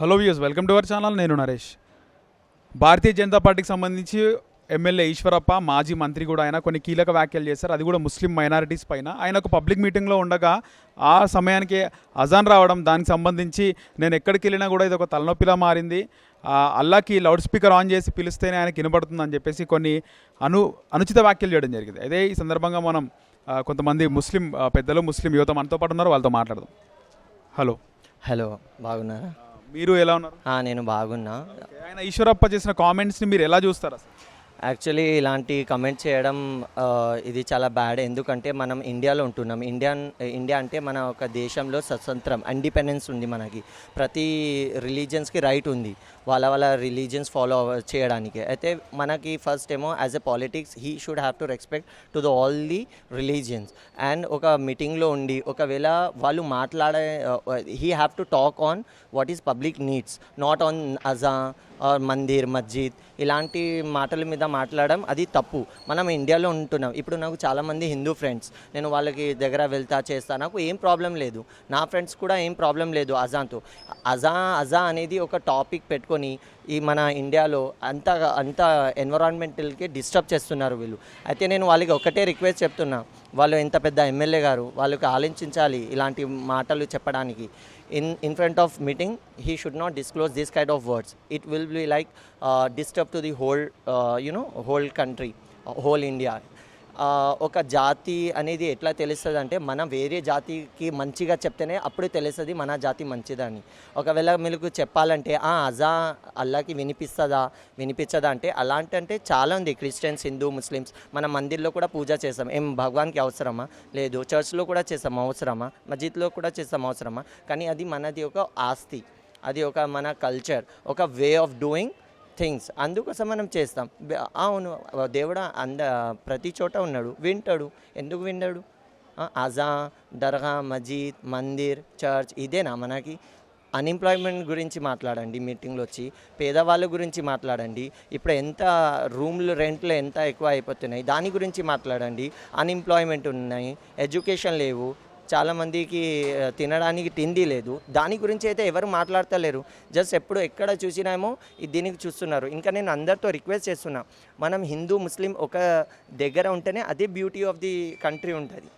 Hello views welcome to our channel నేను నరేష్. భారతీయ జనతా పార్టీకి సంబంధించి ఎమ్మెల్యే ఈశ్వరప్ప మాజీ మంత్రి కూడా ఆయన కొన్ని కీలక వ్యాఖ్యలు చేశారు. అది కూడా ముస్లిం మైనారిటీస్ పైన. ఆయన ఒక పబ్లిక్ మీటింగ్లో ఉండగా ఆ సమయానికి అజాన్ రావడం దానికి సంబంధించి నేను ఎక్కడికి వెళ్ళినా కూడా ఇది ఒక తలనొప్పిలా మారింది. ఆ, అల్లాకి లౌడ్ స్పీకర్ ఆన్ చేసి పిలిస్తేనే ఆయనకి వినబడుతుందని చెప్పేసి కొన్ని అను అనుచిత వ్యాఖ్యలు చేయడం జరిగింది. అదే ఈ సందర్భంగా మనం కొంతమంది ముస్లిం పెద్దలు ముస్లిం యువత మనతో పాటు ఉన్నారు. వాళ్ళతో మాట్లాడదాం. హలో హలో బాగున్నారా? మీరు ఎలా ఉన్నారు? నేను బాగున్నా. ఆయన ఈశ్వరప్ప చేసిన కామెంట్స్ని మీరు ఎలా చూస్తారు అసలు? యాక్చువల్లీ ఇలాంటి కమెంట్ చేయడం ఇది చాలా బ్యాడ్ ఎందుకంటే మనం ఇండియాలో ఉంటున్నాం. ఇండియన్ ఇండియా అంటే మన ఒక దేశంలో స్వతంత్రం ఇండిపెండెన్స్ ఉంది మనకి. ప్రతి రిలీజియన్స్కి రైట్ ఉంది. వాళ్ళ వాళ్ళ రిలీజియన్స్ ఫాలో చేయడానికి. అయితే మనకి ఫస్ట్ ఏమో as a politics he should have to respect to the all the religions and ఒక మీటింగ్లో ఉండి ఒకవేళ వాళ్ళు మాట్లాడే he have to talk on what is public needs not on Adha mandir masjid ఇలాంటి మాటల మీద మాట్లాడడం అది తప్పు. మనం ఇండియాలో ఉంటున్నాం. ఇప్పుడు నాకు చాలామంది హిందూ ఫ్రెండ్స్. నేను వాళ్ళకి దగ్గర వెళ్తా చేస్తా. నాకు ఏం ప్రాబ్లం లేదు. నా ఫ్రెండ్స్ కూడా ఏం ప్రాబ్లం లేదు అజాన్తో. అజా అజా అనేది ఒక టాపిక్ పెట్టుకొని ఈ మన ఇండియాలో అంత అంత ఎన్విరాన్మెంటల్కి డిస్టర్బ్ చేస్తున్నారు వీళ్ళు. అయితే నేను వాళ్ళకి ఒకటే రిక్వెస్ట్ చెప్తున్నా. వాళ్ళు ఎంత పెద్ద ఎమ్మెల్యే గారు వాళ్ళకి ఆలోచించాలి ఇలాంటి మాటలు చెప్పడానికి. in, in front of meeting, he should not disclose this kind of words. It will be like uh, disturb to the whole, uh, you know, whole country, uh, whole India. ఒక జాతి అనేది ఎట్లా తెలుస్తుంది అంటే మనం వేరే జాతికి మంచిగా చెప్తేనే అప్పుడు తెలుస్తుంది మన జాతి మంచిదని. ఒకవేళ మీకు చెప్పాలంటే ఆ అజా అల్లాకి వినిపిస్తుందా వినిపించదా అంటే అలాంటి అంటే చాలా ఉంది. క్రిస్టియన్స్ హిందూ ముస్లిమ్స్ మన మందిర్లో కూడా పూజ చేస్తాం. ఏం భగవాన్కి అవసరమా? లేదు. చర్చ్లో కూడా చేస్తాం. అవసరమా? మస్జిద్లో కూడా చేస్తాం. అవసరమా? కానీ అది మనది ఒక ఆస్తి. అది ఒక మన కల్చర్. ఒక వే ఆఫ్ డూయింగ్ థింగ్స్ అందుకోసం మనం చేస్తాం. అవును దేవుడు అంద ప్రతి చోట ఉన్నాడు. వింటాడు. ఎందుకు వింటాడు? అజా దర్గా మజీద్ మందిర్ చర్చ్ ఇదేనా మనకి? అన్ఎంప్లాయ్మెంట్ గురించి మాట్లాడండి మీటింగ్లో వచ్చి. పేదవాళ్ళ గురించి మాట్లాడండి. ఇప్పుడు ఎంత రూమ్లు రెంట్లు ఎంత ఎక్కువ అయిపోతున్నాయి దాని గురించి మాట్లాడండి. అన్ఎంప్లాయ్మెంట్ ఉన్నాయి ఎడ్యుకేషన్ లేవు చాలామందికి తినడానికి తిండి లేదు. దాని గురించి అయితే ఎవరు మాట్లాడతలేరు. జస్ట్ ఎప్పుడు ఎక్కడ చూసినామో దీనికి చూస్తున్నారు. ఇంకా నేను అందరితో రిక్వెస్ట్ చేస్తున్నా. మనం హిందూ ముస్లిం ఒక దగ్గర ఉంటేనే అదే బ్యూటీ ఆఫ్ ది కంట్రీ ఉంటుంది.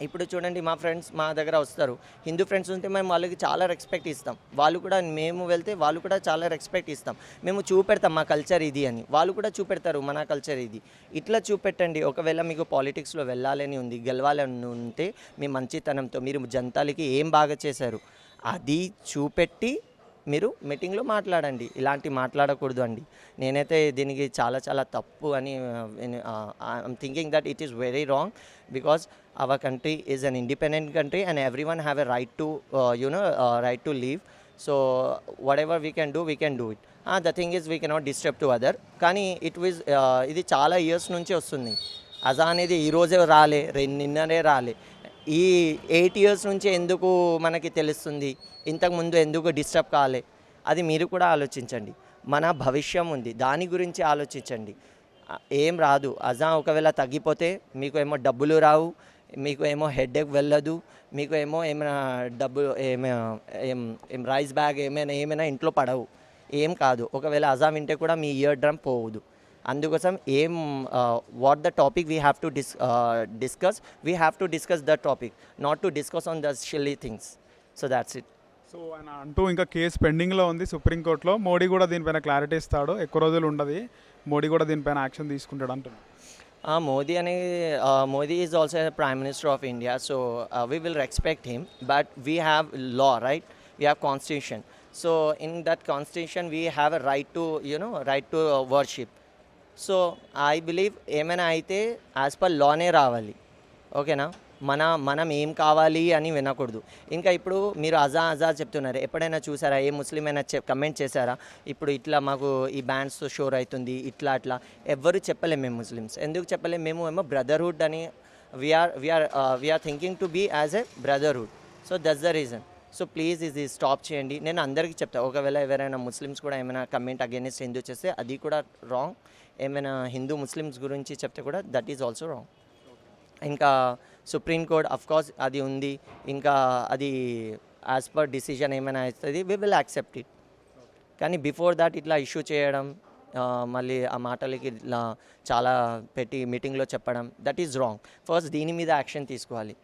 ఇప్పుడు చూడండి మా ఫ్రెండ్స్ మా దగ్గర వస్తారు. హిందూ ఫ్రెండ్స్ ఉంటే మేము వాళ్ళకి చాలా రెస్పెక్ట్ ఇస్తాం. వాళ్ళు కూడా మేము వెళ్తే వాళ్ళు కూడా చాలా రెస్పెక్ట్ ఇస్తాం. మేము చూపెడతాం మా కల్చర్ ఇది అని. వాళ్ళు కూడా చూపెడతారు మన కల్చర్ ఇది. ఇట్లా చూపెట్టండి. ఒకవేళ మీకు పాలిటిక్స్లో వెళ్ళాలని ఉంది గెలవాలని ఉంటే మీ మంచితనంతో మీరు జనతాలకి ఏం బాగా చేశారు? అది చూపెట్టి మీరు మీటింగ్లో మాట్లాడండి. ఇలాంటి మాట్లాడకూడదు అండి నేనైతే దీనికి చాలా చాలా తప్పు అని I'm thinking that it is very wrong because our country is an independent country and every one have a right to you know right to live so whatever we can do we can do it the thing is we cannot disturb to other కానీ it was uh, ఇది చాలా years నుంచి వస్తుంది. అజా అనేది ఈరోజే రాలే రెండు నిన్ననే రాలే. ఈ ఎయిట్ ఇయర్స్ నుంచి ఎందుకు మనకి తెలుస్తుంది? ఇంతకుముందు ఎందుకు డిస్టర్బ్ కాలే? అది మీరు కూడా ఆలోచించండి. మన భవిష్యం ఉంది. దాని గురించి ఆలోచించండి. ఏం రాదు. అజా ఒకవేళ తగ్గిపోతే మీకు ఏమో డబ్బులు రావు మీకు ఏమో హెడ్ఏక్ వెళ్ళదు మీకు ఏమో ఏమైనా డబ్బు ఏమైనా ఏం ఏం రైస్ బ్యాగ్ ఏమైనా ఏమైనా ఇంట్లో పడవు. ఏం కాదు. ఒకవేళ అజా వింటే కూడా మీ ఇయర్ డ్రమ్ పోవద్దు. అందుకోసం ఏం what the topic we have to dis discuss we have to discuss the topic not to discuss on the silly things so that's it so ఆయన అంటూ ఇంకా కేసు పెండింగ్లో ఉంది సుప్రీంకోర్టులో మోడీ కూడా దీనిపైన క్లారిటీ ఇస్తాడు. ఎక్కువ రోజులు ఉండదు. మోడీ కూడా దీనిపైన యాక్షన్ తీసుకుంటాడు అంటున్నాడు మోదీ అనే Modi is also prime minister of India so we will respect him but we have law right we have constitution so in that constitution we have a right to you know right to worship so I believe ఏమైనా అయితే as per లానే రావాలి. ఓకేనా? మన మనం ఏం కావాలి అని వినకూడదు. ఇంకా ఇప్పుడు మీరు అజా అజా చెప్తున్నారు. ఎప్పుడైనా చూసారా? ఏ ముస్లిం అయినా చె కమెంట్ చేశారా? ఇప్పుడు ఇట్లా మాకు ఈ బ్యాండ్స్ షోర్ అవుతుంది ఇట్లా అట్లా. ఎవ్వరు చెప్పలేము మేము ముస్లిమ్స్. ఎందుకు చెప్పలేము మేము ఏమో బ్రదర్హుడ్ అని we're we're we're thinking to be as a brotherhood so that's the reason so please ఇది స్టాప్ చేయండి. నేను అందరికీ చెప్తా ఒకవేళ ఎవరైనా ముస్లిమ్స్ కూడా ఏమైనా కమెంట్ అగేనెస్ట్ హిందూ చేస్తే అది కూడా రాంగ్ ఏమైనా హిందూ ముస్లిమ్స్ గురించి చెప్తే కూడా దట్ ఈజ్ ఆల్సో రాంగ్ ఇంకా సుప్రీం కోర్ట్ కోర్స్ అది ఉంది. ఇంకా అది యాజ్ పర్ డిసిజన్ ఏమైనా అవుతుంది వి విల్ యాక్సెప్ట్ ఇట్ కానీ బిఫోర్ దాట్ ఇట్లా ఇష్యూ చేయడం మళ్ళీ ఆ మాటలకి ఇట్లా చాలా పెట్టి మీటింగ్లో చెప్పడం దట్ ఈజ్ రాంగ్ ఫస్ట్ దీని మీద యాక్షన్ తీసుకోవాలి.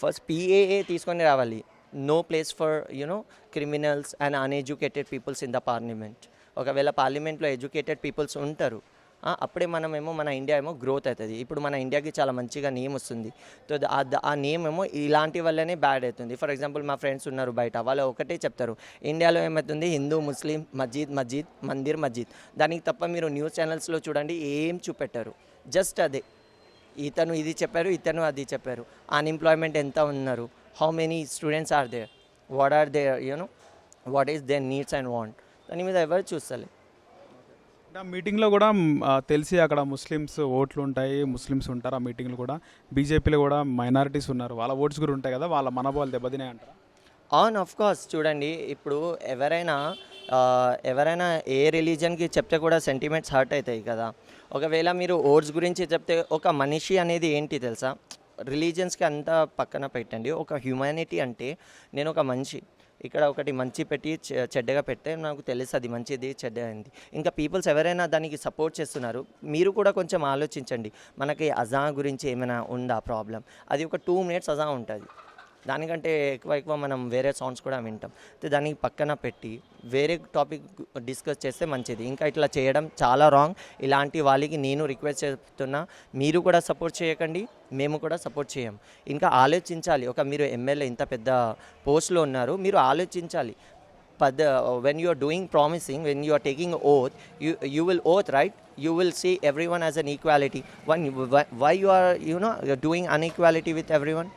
ఫస్ట్ పీఏఏ తీసుకొని రావాలి. No place for you know criminals and uneducated peoples in the parliament ఒకవేళ పార్లమెంట్లో ఎడ్యుకేటెడ్ పీపుల్స్ ఉంటారు అప్పుడే మనమేమో మన ఇండియా ఏమో గ్రోత్ అవుతుంది. ఇప్పుడు మన ఇండియాకి చాలా మంచిగా నేమ్ వస్తుంది. సో ఆ ఆ నేమ్ ఏమో ఇలాంటి వల్లనే బ్యాడ్ అవుతుంది. ఫర్ ఎగ్జాంపుల్ మా ఫ్రెండ్స్ ఉన్నారు బయట వాళ్ళు ఒకటే చెప్తారు ఇండియాలో ఏమవుతుంది? హిందూ ముస్లిం మస్జిద్ మస్జిద్ మందిర్ మస్జిద్ దానికి తప్ప మీరు న్యూస్ ఛానల్స్లో చూడండి ఏం చూపెట్టారు. జస్ట్ అదే. ఇతను ఇది చెప్పారు ఇతను అది చెప్పారు. అన్ఎంప్లాయ్మెంట్ ఎంత ఉన్నారు? How many students are there what are they you know what is their needs and want దాని మీద ఎవరు చూస్తలే. ఆ మీటింగ్లో కూడా తెలిసి అక్కడ ముస్లిమ్స్ ఓట్లు ఉంటాయి ముస్లిమ్స్ ఉంటారు ఆ మీటింగ్లో కూడా. బీజేపీలో కూడా మైనారిటీస్ ఉన్నారు. వాళ్ళ ఓట్స్ కూడా ఉంటాయి కదా వాళ్ళ మనోభావాలు దెబ్బతినాయి అంటారు ఆన్ ఆఫ్ కోర్స్ చూడండి ఇప్పుడు ఎవరైనా ఎవరైనా ఏ రిలీజన్కి చెప్తే కూడా సెంటిమెంట్స్ హర్ట్ అవుతాయి కదా. ఒకవేళ మీరు ఓట్స్ గురించి చెప్తే ఒక మనిషి అనేది ఏంటి తెలుసా? రిలీజన్స్కి అంతా పక్కన పెట్టండి. ఒక హ్యుమానిటీ అంటే నేను ఒక మనిషి ఇక్కడ ఒకటి మంచి పెట్టి చె- చెడ్డగా పెడితే నాకు తెలుస్తుంది మంచిది చెడ్డ ఇంకా పీపుల్స్ ఎవరైనా దానికి సపోర్ట్ చేస్తున్నారు మీరు కూడా కొంచెం ఆలోచించండి. మనకి అజా గురించి ఏమైనా ఉందా ప్రాబ్లం అది ఒక టూ మినిట్స్ అజా ఉంటుంది. దానికంటే ఎక్కువ ఎక్కువ మనం వేరే సాంగ్స్ కూడా వింటాం. దానికి పక్కన పెట్టి వేరే టాపిక్ డిస్కస్ చేస్తే మంచిది. ఇంకా ఇట్లా చేయడం చాలా రాంగ్ ఇలాంటి వాళ్ళకి నేను రిక్వెస్ట్ చేస్తున్నా మీరు కూడా సపోర్ట్ చేయకండి మేము కూడా సపోర్ట్ చేయం. ఇంకా ఆలోచించాలి. ఒక మీరు ఎమ్మెల్యే ఇంత పెద్ద పోస్ట్లో ఉన్నారు మీరు ఆలోచించాలి. పద when you are doing promising when you are taking oath you you will oath right you will see every one as an equality one why you are you know know, doing inequality with every one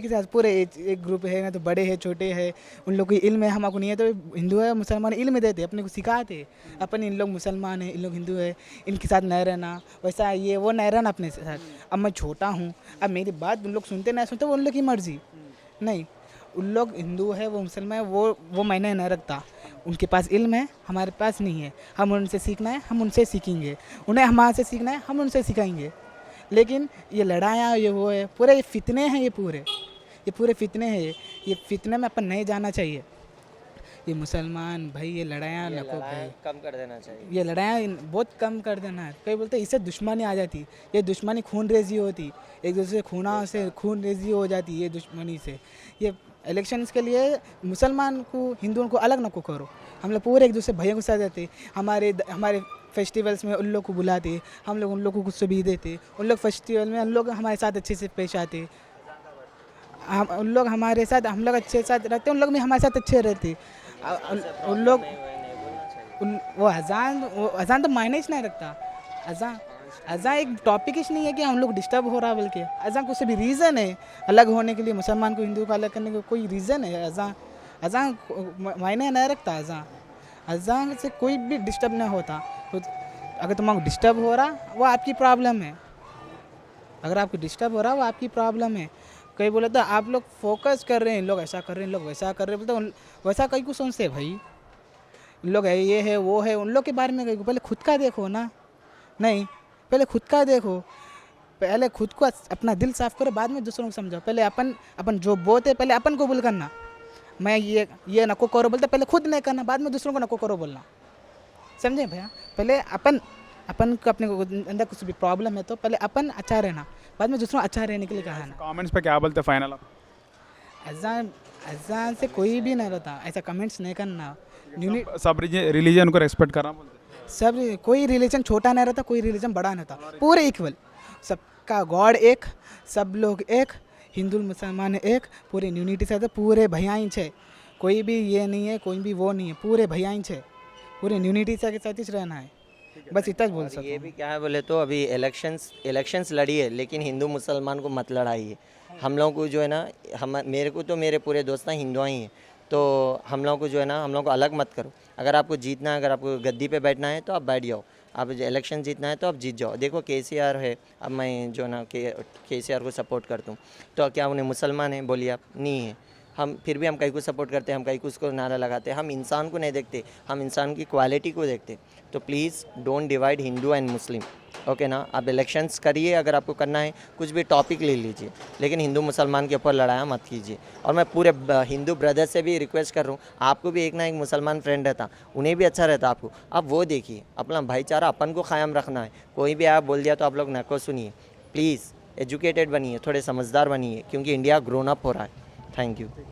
के साथ पूरे एक, एक group है ना तो बड़े हैं छोटे हैं उन लोग को इल्म है हमको नहीं है तो हिंदू है मुसलमान इल्म देते अपने को सिखाते। अपन इन लोग मुसलमान हैं इन लोग हिंदू है इनके साथ नहीं रहना वैसा ये वो नहीं रहना अपने साथ। अब मैं छोटा हूँ अब मेरी बात उन लोग सुनते नहीं सुनते वो उन लोग की मर्ज़ी। नहीं उन लोग हिंदू है वो मुसलमान है वो वो मैंने नहीं रखता। उनके पास इल्म है हमारे पास नहीं है। हम उनसे सीखना है हम उनसे सीखेंगे। उन्हें हमारे से सीखना है हम उनसे सिखाएँगे। लेकिन ये लड़ाइयाँ ये वो है पूरे ये फितने हैं ये पूरे। ये पूरे फितने हैं ये ये फितने में अपन नहीं जाना चाहिए। ये मुसलमान भाई ये लड़ाइयाँ नको भाई। कम कर देना चाहिए। ये लड़ाइयाँ इन- बहुत कम कर देना है। कई बोलते हैं, इससे दुश्मनी आ जाती। ये दुश्मनी खून रेजी होती। एक दूसरे से खूना से खून रेजी हो जाती ये दुश्मनी से। ये इलेक्शंस के लिए मुसलमान को हिंदुओं को अलग नको करो। हम लोग पूरे एक दूसरे भैया को साथ देते। हमारे हमारे फेस्टिवल्स में उन लोग को बुलाते। हम लोग उन लोग को कुछ भी देते। उन लोग फेस्टिवल में उन लोग हमारे साथ अच्छे से पेश आते। हम उन लोग हमारे साथ, हम लोग अच्छे साथ रहते उन लोग भी हमारे साथ अच्छे रहते उन- लोग, उन, वो अजान वो अजान तो मायने नहीं रखता। अजान अजान एक टॉपिक ही नहीं है कि हम लोग डिस्टर्ब हो रहा बल्कि अजान कुछ भी रीज़न है। अलग होने के लिए, मुसलमान को, हिंदू को अलग करने का कोई रीज़न है। अजान अजान मायने नहीं रखता अजान। अजान से कोई भी डिस्टर्ब नहीं होता। अगर तुम्हारा डिस्टर्ब हो रहा, वो आपकी प्रॉब्लम है। अगर आपको डिस्टर्ब हो रहा, वो आपकी प्रॉब्लम है। कई बोले तो आप लोग फोकस कर रहे हैं, इन लोग ऐसा कर रहे हैं, इन लोग वैसा कर रहे हैं। बोलते, उन- वैसा कई को सोचते भाई। इन लोग है, ये है, वो है, उन लोग के बारे में कहीं पहले खुद का देखो ना। नहीं, पहले खुद का देखो। पहले खुद को अपना दिल साफ़ करो, बाद में दूसरों को समझाओ। पहले अपन अपन जो बोलते पहले अपन को बोल करना। मैं ये ये नको करो बोलते, पहले खुद नहीं करना, बाद में दूसरों को नको करो बोलना। समझे भैया? पहले अपन अपन को अपने अंदर कुछ भी प्रॉब्लम है तो पहले अपन अच्छा रहना। बाद में दूसरों अच्छा रहने के लिए कहा ना। कमेंट्स पे क्या बोलते फाइनल अजान अजान से कोई भी नहीं रहता। ऐसा कमेंट्स नहीं करना। सब रिलीजन को रेस्पेक्ट करना सब कोई रिलीजन छोटा नहीं रहता कोई रिलीजन बड़ा नहीं रहता। पूरे इक्वल सबका गॉड एक सब लोग एक हिंदू मुसलमान एक पूरे यूनिटी से रहते पूरे भैयाई छे। कोई भी ये नहीं है कोई भी वो नहीं है पूरे भैयाई छे। पूरे यूनिटी से साथ ही रहना है। बस इतना बोल सकता ये भी क्या है बोले तो अभी इलेक्शंस इलेक्शंस है लेकिन हिंदू मुसलमान को मत लड़ाइए हम लोग को जो है ना हम मेरे को तो मेरे पूरे दोस्त ना हिंदुआ ही हैं तो हम लोग को जो है ना हम लोग को अलग मत करो। अगर आपको जीतना है अगर आपको गद्दी पे बैठना है तो आप बैठ जाओ। आप इलेक्शन जीतना है तो आप जीत जाओ। देखो के सी आर है अब मैं जो है ना के के को सपोर्ट करता हूँ। तो क्या उन्हें मुसलमान है बोलिए आप नहीं है। हम, फिर भी हम कहीं को सपोर्ट करते हैं, हम कहीं को उसको नारा लगाते हैं, हम इंसान को नहीं देखते, हम इंसान की क्वालिटी को देखते तो please don't divide Hindu and Muslim okay ना? आप इलेक्शंस करिए, अगर आपको करना है, कुछ भी टॉपिक ले लीजिए, लेकिन हिंदू मुसलमान के ऊपर लड़ाया मत कीजिए। और मैं पूरे हिंदू ब्रदर से भी रिक्वेस्ट कर रहा हूँ, आपको भी एक ना एक मुसलमान फ्रेंड रहता, उन्हें भी अच्छा रहता आपको। आप वो देखिए, अपना भाईचारा अपन को क़ायम रखना है, कोई भी आप बोल दिया तो आप लोग नको सुनिए। प्लीज़ एजुकेटेड बनिए, थोड़े समझदार बनिए, क्योंकि इंडिया ग्रोन अप हो रहा है। Thank you